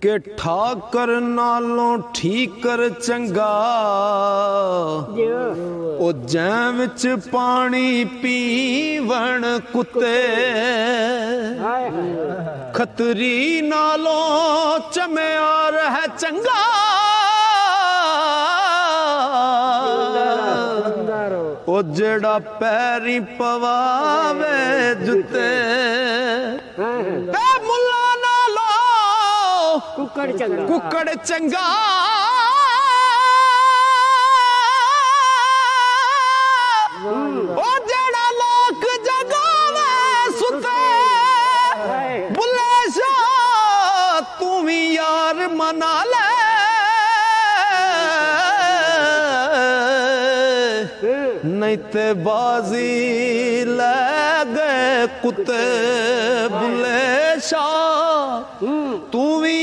ਕਿ ਠਾਕਰ ਨਾਲੋਂ ਠੀਕਰ ਚੰਗਾ। ਉਹ ਜੈ ਵਿੱਚ ਪਾਣੀ ਪੀਵਣ ਕੁੱਤੇ। ਖਤਰੀ ਨਾਲੋਂ ਚਮਿਆ ਰਹਿ ਚੰਗਾ। ਉਹ ਜਿਹੜਾ ਪੈਰੀ ਪਵਾਵੇ ਜੁੱਤੇ। ਕੁੱਕੜ ਚੰਗਾ। ਕੁੱਕੜ ਚੰਗਾ। ਉਹ ਜਿਹੜਾ ਲੋਕ ਜਗਾਵੇ ਸੁਤੇ ਬੁੱਲੇ ਸ਼ਾ ਤੂੰ ਵੀ ਯਾਰ ਮਨਾ ਲੈ। ਨਹੀਂ ਤੇ ਬਾਜ਼ੀ ਲੈ ਗਏ ਕੁੱਤੇ ਬੁੱਲੇ ਸ਼ਾ ਤੂੰ ਵੀ